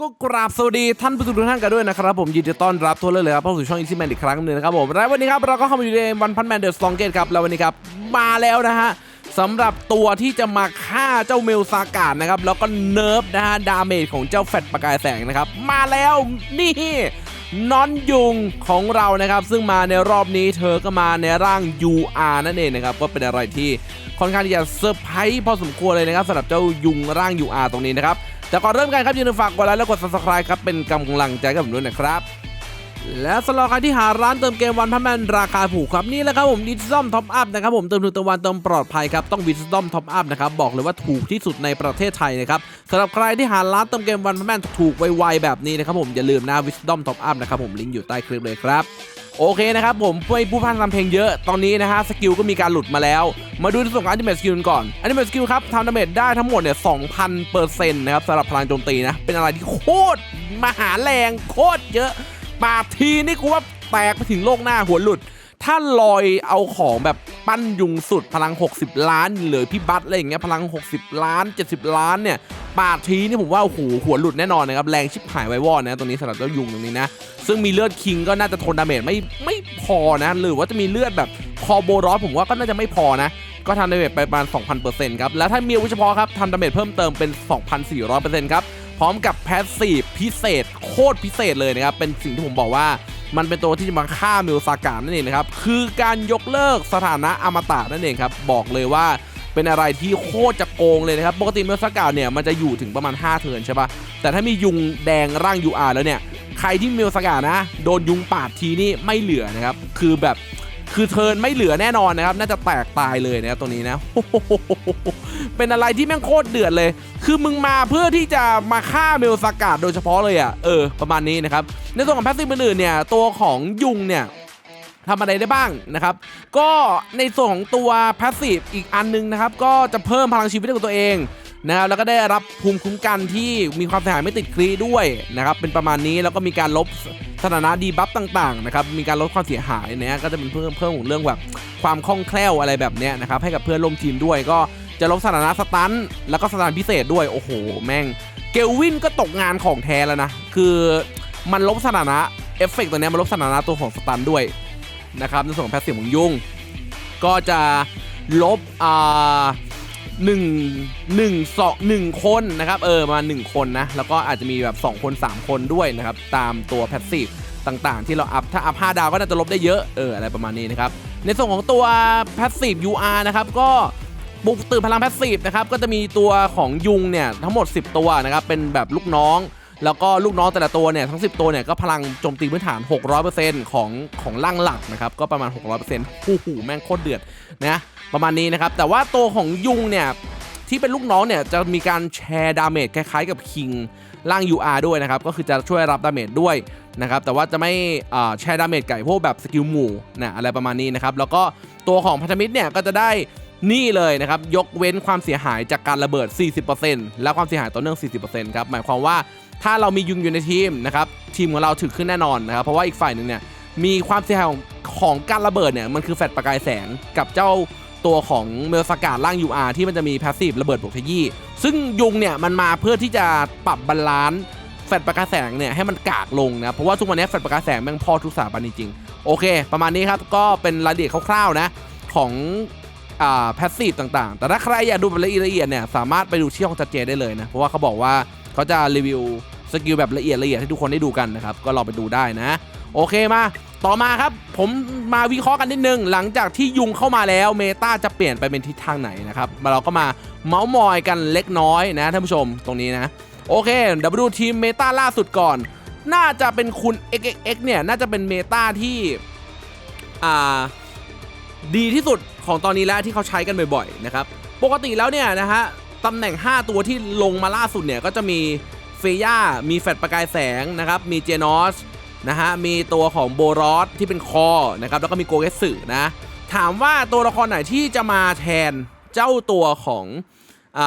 ก็กราบสวัสดีท่านผู้ชมทุกท่านกันด้วยนะครับผมยินดีต้อนรับทุกท่านเลยครับเข้าสู่ช่องอีซี่แมนอีกครั้งหนึ่งนะครับผมและวันนี้ครับเราก็เข้ามาอยู่ในวันพันแมนเดอะสตองเกตครับแล้ววันนี้ครับมาแล้วนะฮะสำหรับตัวที่จะมาฆ่าเจ้าเมลซากาดนะครับแล้วก็เนิร์ฟนะฮะดาเมจของเจ้าแฟตประกายแสงนะครับมาแล้วนี่นอนยุงของเรานะครับซึ่งมาในรอบนี้เธอก็มาในร่าง UR นั่นเองนะครับก็เป็นอะไรที่ค่อนข้างที่จะเซอร์ไพรส์พอสมควรเลยนะครับสำหรับเจ้ายุงร่าง UR ตรงนี้นะครับ แต่ก่อนเริ่มกันครับอย่าลืมฝากกดไลค์และกด subscribe ครับเป็นกำลังใจกับผมด้วยนะครับและสำหรับใครที่หาร้านเติมเกมวันพันแมนราคาถูกครับนี่แหละครับผมดิจิตอลท็อปอัพนะครับผมเติมทุนเติมวันเติมปลอดภัยครับต้องดิจิตอลท็อปอัพนะครับบอกเลยว่าถูกที่สุดในประเทศไทยนะครับสำหรับใครที่หาร้านเติมเกมวันพันแมนถูกไวๆแบบนี้นะครับผมอย่าลืมนะวิสตอมท็อปอัพนะครับผมลิงก์อยู่ใต้คลิปเลยครับ โอเคนะครับผมไม่ผู้พันทำเพลงเยอะตอนนี้นะฮะสกิลก็มีการหลุดมาแล้ว มาดูในส่วนของอันติเมทสกิลก่อนอันติเมทสกิลครับทำดาเมจได้ทั้งหมดเนี่ย2,000เปอร์เซ็นต์นะครับสำหรับพลังโจมตีนะ เป็นอะไรที่โคตรมหาแรงโคตรเยอะปาทีนี่กูว่าแตกไปถึงโลกหน้าหัวหลุด ถ้าลอยเอาของแบบปั้นยุงสุดพลัง 60 ล้านเหลือพี่บัตอะไรอย่างเงี้ยพลัง 60 ล้าน 70 ล้านเนี่ย ปาดทีนี่ผมว่าโอ้โหหัวหลุดแน่นอนนะครับแรงชิบหายไววอดนะตรงนี้สำหรับเจ้ายุงตรงนี้นะ ซึ่งมีเลือดคิงก็น่าจะทนดาเมจไม่ไม่พอนะหรือว่าจะมีเลือดแบบคอโบรอสผมว่าก็น่าจะไม่พอนะก็ทำดาเมจไปประมาณ 2,000%ครับ แล้วถ้ามีอาวุธเฉพาะครับทำดาเมจเพิ่มเติมเป็น 2,400%ครับ พร้อมกับแพสซีฟพิเศษ โคตรพิเศษเลยนะครับ เป็นสิ่งที่ผมบอกว่า มันเป็นตัวที่จะมาฆ่ามิวซากานั่นเองนะครับ คือการยกเลิกสถานะอมตะนั่นเองครับ บอกเลยว่า เป็นอะไรที่โคตรจะโกงเลยนะครับ ปกติเมิวซากาเนี่ยมันจะอยู่ถึงประมาณ 5 เทินใช่ปะแต่ถ้ามียุงแดงร่าง UR แล้วเนี่ย ใครที่มิวสกานะ โดนยุงปาดทีนี่ไม่เหลือนะครับ คือแบบคือเทินไม่เหลือแน่นอนนะครับ น่าจะแตกตายเลยนะครับตรงนี้นะ เป็นอะไรที่แม่งโคตรเดือดเลย คือมึงมาเพื่อที่จะมาฆ่าเมลสกาดโดยเฉพาะเลยอะ เออ ประมาณนี้นะครับ ในส่วนของแพสซีฟอื่นๆเนี่ย ตัวของยุงเนี่ย ทำอะไรได้บ้างนะครับ ก็ในส่วนของตัวพาสซีฟอีกอันนึงนะครับ ก็จะเพิ่มพลังชีวิตให้กับตัวเองนะครับแล้วก็ได้รับภูมิคุ้มกันที่มีความเสียหายไม่ติดครีด้วยนะครับ เป็นประมาณนี้แล้วก็มีการลบสถานะดีบัฟต่างๆนะครับมีการลดความเสียหายเนี่ยก็จะเป็นเพิ่มเพิ่มของเรื่องแบบความคล่องแคล่วอะไรแบบเนี้ยนะครับให้กับเพื่อนร่วมทีมด้วยก็จะลบสถานะสตันแล้วก็สถานะพิเศษด้วยโอ้โห แม่ง เกลวินก็ตกงานของแท้แล้วนะ คือมันลบสถานะเอฟเฟกต์ตัวเนี้ยมันลบสถานะตัวของสตันด้วย นะครับในส่วนของแพสซีฟของยุงก็จะลบอ่าหนึ่งหนึ่งสองหนึ่งคนนะครับเออมาหนึ่งคนนะ แล้วก็อาจจะมีแบบ 2 คน 3 คนด้วยนะครับ ตามตัวแพสซีฟต่างๆ ที่เราอัพถ้าอัพ5ดาวก็น่าจะลบได้เยอะเอออะไรประมาณนี้นะครับ ในส่วนของตัวแพสซีฟ UR นะครับก็บุกตื่นพลังแพสซีฟนะครับก็จะมีตัวของยุงเนี่ยทั้งหมด 10 ตัวนะครับเป็นแบบลูกน้อง แล้วก็ลูกน้องแต่ละตัวเนี่ยทั้ง 10 ตัวเนี่ยก็พลังโจมตีพื้นฐาน 600%ของของร่างหลักนะครับก็ประมาณ 600%หูหูแม่งโคตรเดือดนะประมาณนี้นะครับแต่ว่าตัวของยุงเนี่ยที่เป็นลูกน้องเนี่ยจะมีการแชร์ดาเมจคล้ายๆกับคิงร่าง UR ด้วยนะครับก็คือจะช่วยรับดาเมจด้วยนะครับแต่ว่าจะไม่แชร์ดาเมจไก่พวกแบบสกิลหมู่นะอะไรประมาณนี้นะครับแล้วก็ตัวของพันธมิตรเนี่ยก็จะได้นี่เลยนะครับยกเว้นความเสียหายจากการระเบิด 40%และความเสียหายต่อเนื่อง 40%ครับหมายความว่า ถ้าเรามียุงอยู่ในทีมนะครับทีมของเราถึกขึ้นแน่นอนนะครับเพราะว่าอีกฝ่ายหนึ่งเนี่ยมีความเสียหายของของการระเบิดเนี่ยมันคือแฟลชประกายแสงกับเจ้าตัวของเมลสกาดร่าง UR ที่มันจะมีพาสซีฟระเบิดบวกขยี้ซึ่งยุงเนี่ยมันมาเพื่อที่จะปรับบาลานซ์แฟลชประกายแสงเนี่ยให้มันกากลงนะ เพราะว่าทุกวันนี้แฟลชประกายแสงแม่งพอทุกสถาบันจริงๆ โอเค ประมาณนี้ครับ ก็เป็นรายละเอียดคร่าวๆนะ ของอ่าพาสซีฟต่างๆ แต่ถ้าใครอยากดูแบบละเอียดเนี่ย สามารถไปดูที่ห้องจัดเจได้เลยนะ เพราะว่าเขาบอกว่าเขาจะรีวิว สกิลแบบละเอียดละเอียดให้ทุกคนได้ดูกันนะครับ ก็ลองไปดูได้นะ โอเคมาต่อมาครับ ผมมาวิเคราะห์กันนิดนึง หลังจากที่ยุงเข้ามาแล้วเมตาจะเปลี่ยนไปเป็นทิศทางไหนนะครับเราก็มาเมาส์มอยกันเล็กน้อยนะท่านผู้ชมตรงนี้นะ โอเคเดี๋ยวไปดูทีมเมตาล่าสุดก่อน น่าจะเป็นคุณ XXX เนี่ยน่าจะเป็นเมตาที่อ่าดีที่สุดของตอนนี้แล้วที่เขาใช้กันบ่อยๆนะครับปกติแล้วเนี่ยนะฮะตำแหน่ง 5 ตัวที่ลงมาล่าสุดเนี่ยก็จะมี เฟย่ามีแฟดประกายแสงนะครับ มีเจนอสนะฮะ มีตัวของโบรอสที่เป็นคอนะครับ แล้วก็มีโกเกสึนะ ถามว่าตัวละครไหนที่จะมาแทนเจ้าตัวของอ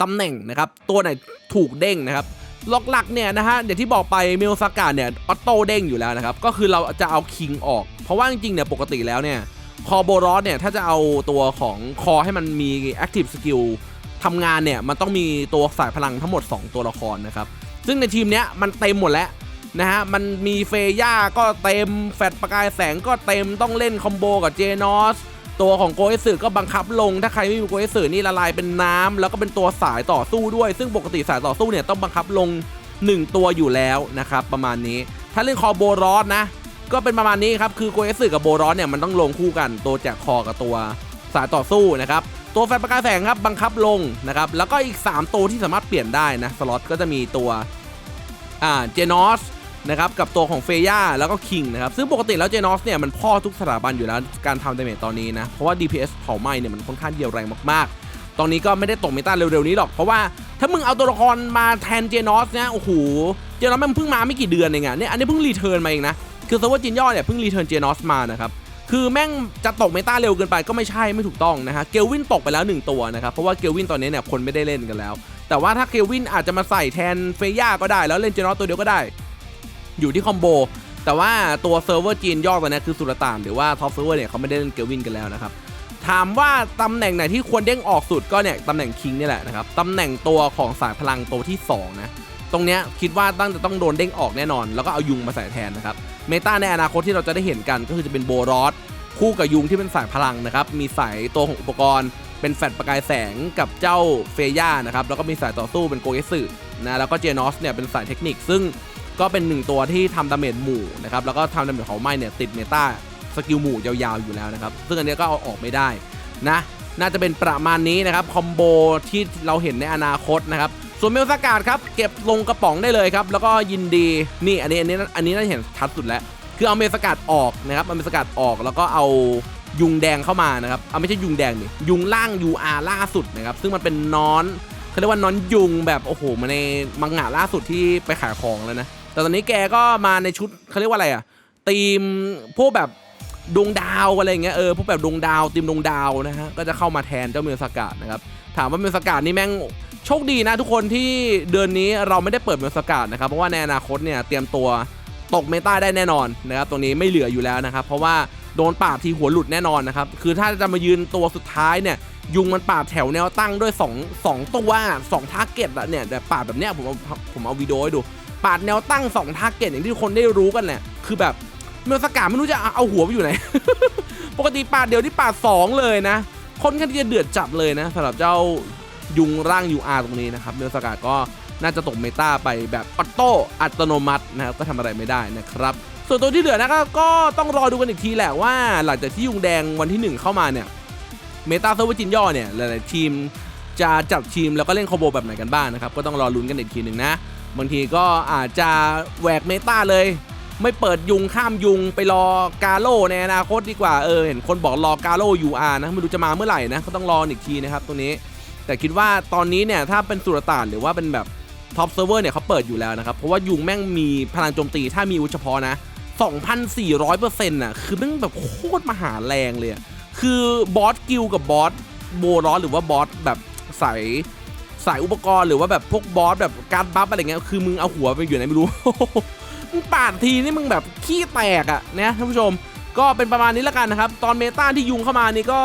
ตำแหน่งนะครับ ตัวไหนถูกเด้งนะครับลหลักๆเนี่ยนะฮะอย่างที่บอกไปเมลซากาเนี่ยออโต้เด้งอยู่แล้วนะครับ ก็คือเราจะเอาคิงออก เพราะว่าจริงๆเนี่ยปกติแล้วเนี่ยคอโบรอสเนี่ยถ้าจะเอาตัวของคอให้มันมี Active Skill ท ทำงานเนี่ยมันต้องมีตัวสายพลังทั้งหมด 2 ตัวละครนะครับ ซึ่งในทีมเนี้ยมันเต็มหมดแล้วนะฮะ มันมีเฟย่าก็เต็ม แฟดประกายแสงก็เต็มต้องเล่นคอมโบกับเจนอสตัวของโกเอสึก็บังคับลง ถ้าใครไม่มีโกเอสึนี่ละลายเป็นน้ำแล้วก็เป็นตัวสายต่อสู้ด้วย ซึ่งปกติสายต่อสู้เนี่ยต้องบังคับลง 1 ตัวอยู่แล้วนะครับประมาณนี้ ถ้าเล่นคอโบรอสนะ ก็เป็นประมาณนี้ครับ คือโกเอสึกับโบรอสเนี่ยมันต้องลงคู่กัน ตัวแจกคอกับตัวสายต่อสู้นะครับ ตัวแฟนประกายแสงครับบังคับลงนะครับแล้วก็อีก 3 ตัวที่สามารถเปลี่ยนได้นะสล็อตก็จะมีตัวอ่าเจนอสนะครับกับตัวของเฟย่าแล้วก็คิงนะครับซึ่งปกติแล้วเจนอสเนี่ยมันพ่อทุกสถาบันอยู่แล้วการทำดาเมจตอนนี้นะเพราะว่า DPS เผาไหม้เนี่ยมันค่อนข้างเดียวแรงมากๆ ตอนนี้ก็ไม่ได้ตกเมตาเร็วๆนี้หรอก เพราะว่าถ้ามึงเอาตัวละครมาแทนเจนอสเนี่ยโอ้โหเจนอสมันเพิ่งมาไม่กี่เดือนเองอะเนี่ยอันนี้เพิ่งรีเทิร์นมาเองนะคือเซอร์เวอร์จินย่อเนี่ยเพิ่งรีเทิร์นเจนอสมานะครับ คือแม่งจะตกเมตาเร็วเกินไปก็ไม่ใช่ไม่ถูกต้องนะฮะเกลวินตกไปแล้ว 1 ตัวนะครับเพราะว่าเกลวินตอนนี้เนี่ยคนไม่ได้เล่นกันแล้ว แต่ว่าถ้าเกลวินอาจจะมาใส่แทนเฟย่าก็ได้แล้วเล่นเจนอตตัวเดียวก็ได้ อยู่ที่คอมโบแต่ว่าตัวเซิร์ฟเวอร์จีนยอดตอนนี้คือสุลต่านหรือว่าท็อปเซิร์ฟเวอร์เนี่ยเขาไม่ได้เล่นเกลวินกันแล้วนะครับ ถามว่าตำแหน่งไหนที่ควรเด้งออกสุดก็เนี่ยตำแหน่งคิงนี่แหละนะครับตำแหน่งตัวของสายพลังตัวที่สองนะ ตรงเนี้ยคิดว่าตั้งจะต้องโดนเด้งออกแน่นอน แล้วก็เอายุงมาใส่แทนนะครับเมตาในอนาคตที่เราจะได้เห็นกันก็คือจะเป็นโบรอสคู่กับยุงที่เป็นสายพลังนะครับมีสายตัวของอุปกรณ์ เป็นแฟลชประกายแสงกับเจ้าเฟย่านะครับแล้วก็มีสายต่อสู้เป็นโกเอสึนะแล้วก็เจนอสเนี่ยเป็นสายเทคนิคซึ่งก็เป็นหนึ่งตัวที่ทำดาเมจหมู่นะครับแล้วก็ทำดาเมจเของไหม้เนี่ยติดเมตา กิลหมู่ยาวๆอยู่แล้วนะครับ ซึ่งอันนี้ก็เอาออกไม่ได้นะ น่าจะเป็นประมาณนี้นะครับคอมโบที่เราเห็นในอนาคตนะครับ ส่วนเมลสกาดครับเก็บลงกระป๋องได้เลยครับ แล้วก็ยินดีนี่อันนี้อันนี้อันนี้น่าเห็นชัดสุดแล้ว คือเอาเมลสกาดออกนะครับเอาเมลสกาดออกแล้วก็เอายุงแดงเข้ามานะครับเอาไม่ใช่ยุงแดงนี่ยุงล่าง UR ล่าสุดนะครับ ซึ่งมันเป็นนอนเขาเรียกว่านอนยุงแบบโอ้โหมาในมังงะล่าสุดที่ไปขายของแล้วนะแต่ตอนนี้แกก็มาในชุดเขาเรียกว่าอะไรอะทีมพวกแบบ ดวงดาวอะไรอย่างเงี้ยเออพวกแบบดวงดาวทีมดวงดาวนะฮะก็จะเข้ามาแทนเจ้าเมลสกาดนะครับถามว่าเมลสกาดนี่แม่งโชคดีนะทุกคนที่เดือนนี้เราไม่ได้เปิดเมลสกาดนะครับเพราะว่าในอนาคตเนี่ยเตรียมตัวตกเมตาได้แน่นอนนะครับตรงนี้ไม่เหลืออยู่แล้วนะครับเพราะว่าโดนปราบทีหัวหลุดแน่นอนนะครับคือถ้าจะมายืนตัวสุดท้ายเนี่ยยุงมันปราบแถวแนวตั้งด้วย2 2ตัว2ทาร์เก็ตอะเนี่ยแต่ปราบแบบเนี้ยผมเอาผมเอาวิดีโอให้ดู ปาดแนวตั้ง2ทาร์เก็ตอย่างที่คนได้รู้กันเนี่ยคือแบบ เมลสกาดไม่รู้จะเอาหัวไปอยู่ไหน ปกติปาดเดียวที่ปาดสองเลยนะคนข้างที่จะเดือดจัดเลยนะสำหรับเจ้ายุงร่าง UR ตรงนี้นะครับเมลสกาก็น่าจะตกเมตาไปแบบออโต้อัตโนมัตินะครับก็ทำอะไรไม่ได้นะครับ ส่วนตัวที่เหลือนะก็ต้องรอดูกันอีกทีแหละว่า หลังจากที่ยุงแดงวันที่ 1 เข้ามาเนี่ยเมตาเซอร์เวอร์จินย่อเนี่ยหลายๆทีมจะจับทีมแล้วก็เล่นคอโบแบบไหนกันบ้างนะครับ ก็ต้องรอลุ้นกันอีกทีหนึ่งนะ บางทีก็อาจจะแหวกเมตาเลย ไม่เปิดยุงข้ามยุงไปรอกาโลในอนาคตดีกว่าเออเห็นคนบอกรอกาโล UR นะไม่รู้จะมาเมื่อไหร่นะก็ต้องรออีกทีนะครับตรงนี้ แต่คิดว่าตอนนี้เนี่ยถ้าเป็นสุรต่านหรือว่าเป็นแบบท็อปเซิร์ฟเวอร์เนี่ยเขาเปิดอยู่แล้วนะครับ เพราะว่ายุงแม่งมีพลังโจมตีถ้ามีอาวุธเฉพาะนะ 2,400%น่ะคือแม่งแบบโคตรมหาแรงเลยคือบอสกิลกับบอสโบรอสหรือว่าบอสแบบสายสายอุปกรณ์หรือว่าแบบพวกบอสแบบการบัฟอะไรเงี้ยคือมึงเอาหัวไปอยู่ไหนไม่รู้ มึงปาดทีนี่มึงแบบขี้แตกอะนะท่านผู้ชม ก็เป็นประมาณนี้แล้วกันนะครับ ตอนเมตาที่ยุงเข้ามานี่ก็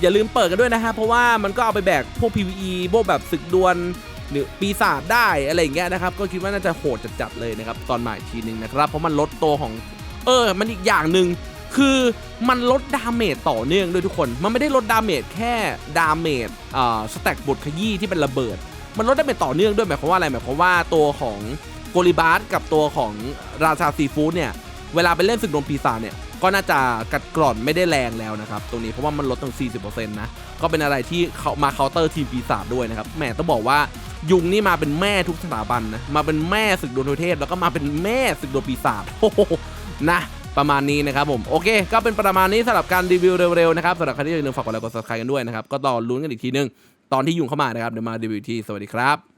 อย่าลืมเปิดกันด้วยนะฮะ เพราะว่ามันก็เอาไปแบกพวก PVE พวกแบบศึกดวลหรือปีศาจได้อะไรอย่างเงี้ยนะครับ ก็คิดว่าน่าจะโหดจัดๆเลยนะครับ ตอนใหม่ทีนึงนะครับ เพราะมันลดตัวของ เออ มันอีกอย่างหนึ่งคือมันลดดาเมจต่อเนื่องด้วยทุกคน มันไม่ได้ลดดาเมจแค่ดาเมจอ่าสแต็กบทขยี้ที่เป็นระเบิด มันลดดาเมจต่อเนื่องด้วยหมายความว่าอะไรหมายความว่าตัวของ โกลิบาสกับตัวของราชาซีฟู้ดเนี่ย เวลาไปเล่นศึกดวงปีศาจเนี่ย ก็น่าจะกัดกร่อนไม่ได้แรงแล้วนะครับ ตรงนี้เพราะว่ามันลดตั้ง40%นะ ก็เป็นอะไรที่เขามาเคาน์เตอร์ทีมปีศาจด้วยนะครับแหมต้องบอกว่ายุงนี่มาเป็นแม่ทุกสถาบันนะ มาเป็นแม่ศึกดวงเทพ แล้วก็มาเป็นแม่ศึกดวงปีศาจโอ้โหนะประมาณนี้นะครับผม โอเค ก็เป็นประมาณนี้สำหรับการรีวิวเร็วๆนะครับสำหรับใครที่อย่าลืมฝากกดไลค์กด subscribe กันด้วยนะครับ ก็ต่อลุ้นกันอีกทีนึง ตอนที่ยุงเข้ามานะครับ เดี๋ยวมารีวิวอีกทีสวัสดีครับ